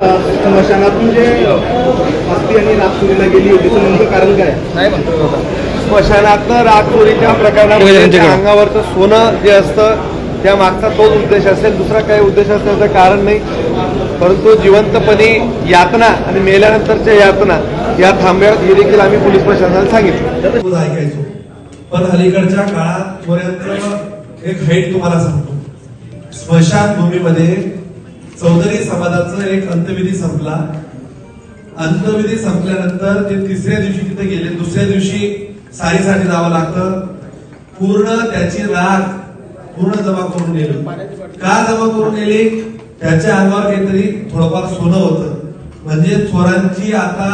स्मशानातून जे अस्थि आणि राख चोरीला गेली होती त्याचं नेमकं कारण काय? नाही स्मशानातनं राग चोरीच्या प्रकरणामध्ये अंगावरचं सोनं जे असतं त्या मागचा तोच उद्देश असेल. दुसरा काही उद्देश असण्याचं कारण नाही. परंतु जिवंतपणे यातना आणि मेल्यानंतरच्या यातना या थांब्यावर हे देखील आम्ही पोलीस प्रशासनाला सांगितलं. ऐकायचो. पण अलीकडच्या काळात एक हाईट तुम्हाला सांगतो. स्मशानभूमीमध्ये चौधरी समाजाचं एक अंतविधी संपला. अंतविधी संपल्यानंतर ते तिसऱ्या दिवशी तिथे गेले. दुसऱ्या दिवशी सारीसाठी जावं लागतं. पूर्ण त्याची राग पूर्ण जमा करून नेली. का जमा करून नेली? त्याच्या अंगावर काहीतरी थोडंफार सोनं होतं. म्हणजे चोरांची आता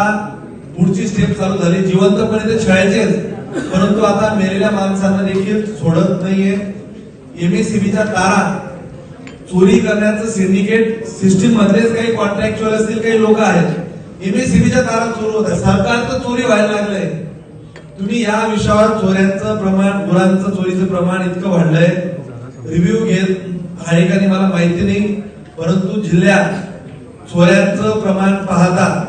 पुढची स्टेप चालू झाली. जिवंतपणे ते छळायचेच परंतु आता मेलेल्या माणसांना देखील सोडत नाहीये. एमएससीबीच्या तारा चोरी करण्याचं सिंडिकेट सिस्टीम मधलेच काही कॉन्ट्रॅक्च्युअल असतील काही लोक आहेत. एमएससीबीच्या तारा चोरी होत आहे. सरकारचं चोरी व्हायला लागलंय. तुम्ही या विषयावर चोऱ्यांचं प्रमाण गुरांचं चोरीचं प्रमाण इतकं वाढलंय. रिव्ह्यू घेत आहे का मला माहिती नाही. परंतु जिल्ह्यात चोऱ्यांचं प्रमाण पाहता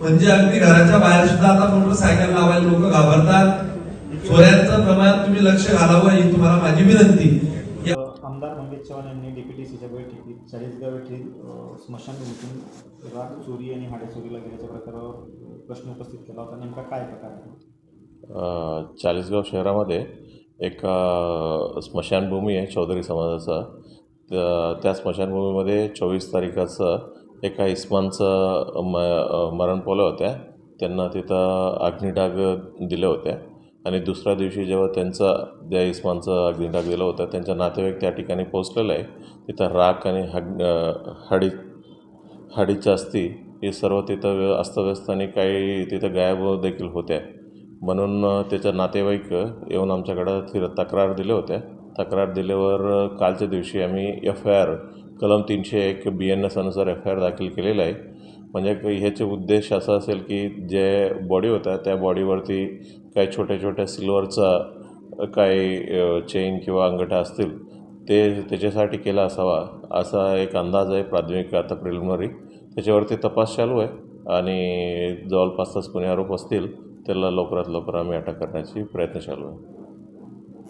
म्हणजे अगदी घराच्या बाहेर सुद्धा आता मोटरसायकल लावायला लोक घाबरतात. चोऱ्यांचं प्रमाण तुम्ही लक्ष घालावं ही तुम्हाला माझी विनंती. आमदार मंगेश चव्हाण यांनी डीपीटीसीच्या बैठकीत चाळीसगाव येथील स्मशानभूमीतून राग चोरी आणि हाडे चोरीला गेल्याच्या प्रकारावर प्रश्न उपस्थित केला होता. नेमका काय प्रकार आहे? चाळीसगाव शहरामध्ये एक स्मशानभूमी आहे चौधरी समाजाचा. त्या- स्मशानभूमीमध्ये चोवीस तारीखाचं एका इस्मानचं म मरण पावलं होत्या. त्यांना तिथं अग्निडाग दिल्या होत्या. आणि दुसऱ्या दिवशी जेव्हा त्यांचा ज्या इस्मानचा अग्निडाग दिलं होता त्यांच्या नातेवाईक त्या ठिकाणी पोचलेलं आहे. तिथं राख आणि हग हाडी हाडीच्या अस्थी हे सर्व तिथं व्य- अस्तव्यस्त आणि काही तिथं गायब देखील होत्या. म्हणून त्याच्या नातेवाईक येऊन आमच्याकडं फिर तक्रार दिल्या होत्या. तक्रार दिल्यावर कालच्या दिवशी आम्ही एफ आय आर कलम तीनशे एक बी एन एस अनुसार एफ आय आर दाखल केलेला आहे. म्हणजे ह्याचे उद्देश असा असेल की जे बॉडी होत्या त्या बॉडीवरती काही छोट्या छोट्या सिल्वरचा काही चेन किंवा अंगठा असतील ते त्याच्यासाठी केला असावा असा एक अंदाज आहे प्राथमिक आता प्रिलिमिनरी त्याच्यावरती तपास चालू आहे आणि जवळपास तास कोणी आरोप असतील त्याला लवकरात लवकर आम्ही अटक करण्याची प्रयत्न चालू आहे.